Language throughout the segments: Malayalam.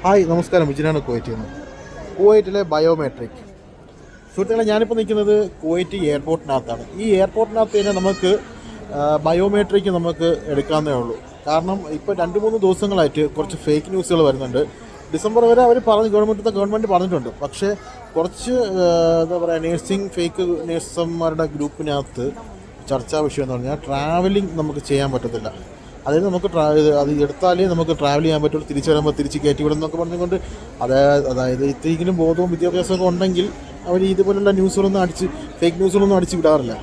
ഹായ് നമസ്കാരം. വിജയനാണ് കുവൈറ്റിൽ നിന്ന്. കുവൈറ്റിലെ ബയോമെട്രിക്. സുഹൃത്തുക്കളെ ഞാനിപ്പോൾ നിൽക്കുന്നത് കുവൈറ്റ് എയർപോർട്ടിനകത്താണ്. ഈ എയർപോർട്ടിനകത്ത് തന്നെ നമുക്ക് ബയോമെട്രിക് നമുക്ക് എടുക്കാവുന്നേ ഉള്ളൂ. കാരണം ഇപ്പോൾ രണ്ട് മൂന്ന് ദിവസങ്ങളായിട്ട് കുറച്ച് ഫേക്ക് ന്യൂസുകൾ വരുന്നുണ്ട്. ഡിസംബർ വരെ അവർ പറഞ്ഞു ഗവൺമെന്റ് ഗവൺമെന്റ് പറഞ്ഞിട്ടുണ്ട്. പക്ഷേ കുറച്ച് എന്താ പറയുക നേഴ്സിംഗ് ഫേക്ക് നേഴ്സന്മാരുടെ ഗ്രൂപ്പിനകത്ത് ചർച്ചാ വിഷയം എന്ന് പറഞ്ഞാൽ ട്രാവലിംഗ് നമുക്ക് ചെയ്യാൻ പറ്റത്തില്ല. അതായത് നമുക്ക് ട്രാ അത് എടുത്താലേ നമുക്ക് ട്രാവൽ ചെയ്യാൻ പറ്റുള്ളൂ തിരിച്ചു വരുമ്പോൾ തിരിച്ച് കയറ്റി വിടും എന്നൊക്കെ പറഞ്ഞുകൊണ്ട് അതായത് അതായത് ഇത്രയെങ്കിലും ബോധവും വിദ്യാഭ്യാസമൊക്കെ ഉണ്ടെങ്കിൽ അവർ ഇതുപോലുള്ള ന്യൂസുകളൊന്നും അടിച്ച് ഫേക്ക് ന്യൂസുകളൊന്നും അടിച്ച് വിടാറില്ല.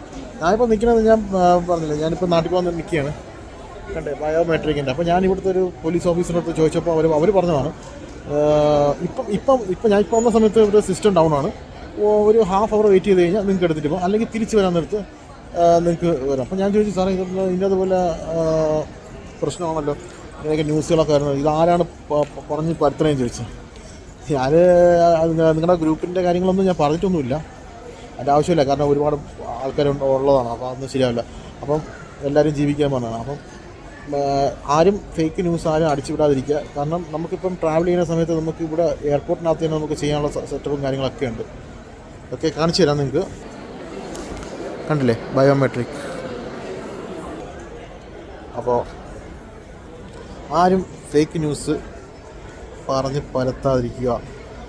ഞാനിപ്പോൾ നിൽക്കണമെന്ന് ഞാൻ പറഞ്ഞില്ല ഞാനിപ്പോൾ നാട്ടിൽ വന്ന് നിൽക്കുകയാണ് കണ്ടേ ബയോമെട്രിക്കിന്റെ അപ്പോൾ ഞാൻ ഇവിടുത്തെ ഒരു പോലീസ് ഓഫീസറിന്റെ അടുത്ത് ചോദിച്ചപ്പോൾ അവർ അവർ പറഞ്ഞതാണ് ഇപ്പം ഇപ്പം ഇപ്പം ഞാൻ ഇപ്പോൾ വന്ന സമയത്ത് ഇവിടെ സിസ്റ്റം ഡൗൺ ആണ്. ഒരു ഹാഫ് അവർ വെയിറ്റ് ചെയ്ത് കഴിഞ്ഞാൽ നിങ്ങൾക്ക് എടുത്തിട്ട് പോകും. അല്ലെങ്കിൽ തിരിച്ച് വരാൻ നേരത്ത് നിങ്ങൾക്ക് വരാം. അപ്പോൾ ഞാൻ ചോദിച്ചു സാറേ ഇതിന്റെ അതുപോലെ പ്രശ്നമാണല്ലോ. ഇതൊക്കെ ന്യൂസുകളൊക്കെ വരുന്നത്. ഇതാരാണ് കുറഞ്ഞ് പരത്തണേന്ന് ചോദിച്ചത്. ഞാൻ നിങ്ങളുടെ ഗ്രൂപ്പിന്റെ കാര്യങ്ങളൊന്നും ഞാൻ പറഞ്ഞിട്ടൊന്നുമില്ല. അതിന്റെ ആവശ്യമില്ല. കാരണം ഒരുപാട് ആൾക്കാർ ഉള്ളതാണ്. അപ്പോൾ അതൊന്നും ശരിയാവില്ല. അപ്പം എല്ലാവരും ജീവിക്കാൻ പറഞ്ഞതാണ്. അപ്പം ആരും ഫേക്ക് ന്യൂസ് ആരും അടിച്ചുവിടാതിരിക്കുക. കാരണം നമുക്കിപ്പം ട്രാവൽ ചെയ്യുന്ന സമയത്ത് നമുക്ക് ഇവിടെ എയർപോർട്ടിനകത്ത് തന്നെ നമുക്ക് ചെയ്യാനുള്ള സെറ്റപ്പും കാര്യങ്ങളൊക്കെ ഉണ്ട്. ഓക്കെ കാണിച്ചു തരാം നിങ്ങൾക്ക് കണ്ടില്ലേ? ബയോമെട്രിക് അപ്പോൾ ആരും ഫേക്ക് ന്യൂസ് പറഞ്ഞ് പരത്താതിരിക്കുക.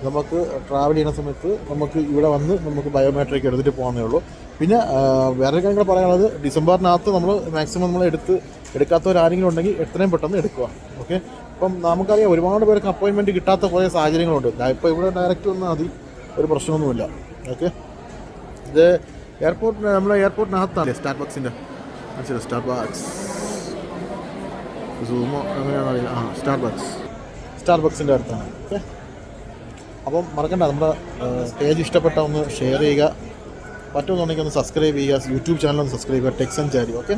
നമുക്ക് ട്രാവൽ ചെയ്യുന്ന സമയത്ത് നമുക്ക് ഇവിടെ വന്ന് നമുക്ക് ബയോമെട്രിക് എടുത്തിട്ട് പോകാമെന്നേ ഉള്ളൂ. പിന്നെ വേറെ കാര്യങ്ങൾ പറയാനുള്ളത് ഡിസംബറിനകത്ത് നമ്മൾ മാക്സിമം നമ്മൾ എടുത്ത് എടുക്കാത്തവരാരെങ്കിലും ഉണ്ടെങ്കിൽ എത്രയും പെട്ടെന്ന് എടുക്കുക. ഓക്കെ ഇപ്പം നമുക്കറിയാം ഒരുപാട് പേർക്ക് അപ്പോയിൻമെന്റ് കിട്ടാത്ത കുറേ സാഹചര്യങ്ങളുണ്ട്. ഇപ്പോൾ ഇവിടെ ഡയറക്റ്റ് വന്നാൽ മതി. ഒരു പ്രശ്നമൊന്നുമില്ല. ഓക്കെ ഇത് എയർപോർട്ടിന് നമ്മൾ എയർപോർട്ടിനകത്താണ് സ്റ്റാർ ബക്സിന്റെ മനസ്സിലായി സ്റ്റാർ ബക്സ് സൂമോ അറിയില്ല ആ സ്റ്റാർബക്സ് ബക്സ് സ്റ്റാർ ബക്സിന്റെ അടുത്താണ്. ഓക്കെ. അപ്പം മറക്കണ്ട നമ്മുടെ പേജ് ഇഷ്ടപ്പെട്ട ഒന്ന് ഷെയർ ചെയ്യുക. പറ്റുമെന്നുണ്ടെങ്കിൽ ഒന്ന് സബ്സ്ക്രൈബ് ചെയ്യുക. യൂട്യൂബ് ചാനൽ ഒന്ന് സബ്സ്ക്രൈബ് ചെയ്യുക. ടെക്സ് ആൻഡ് ചാരി ഓക്കെ.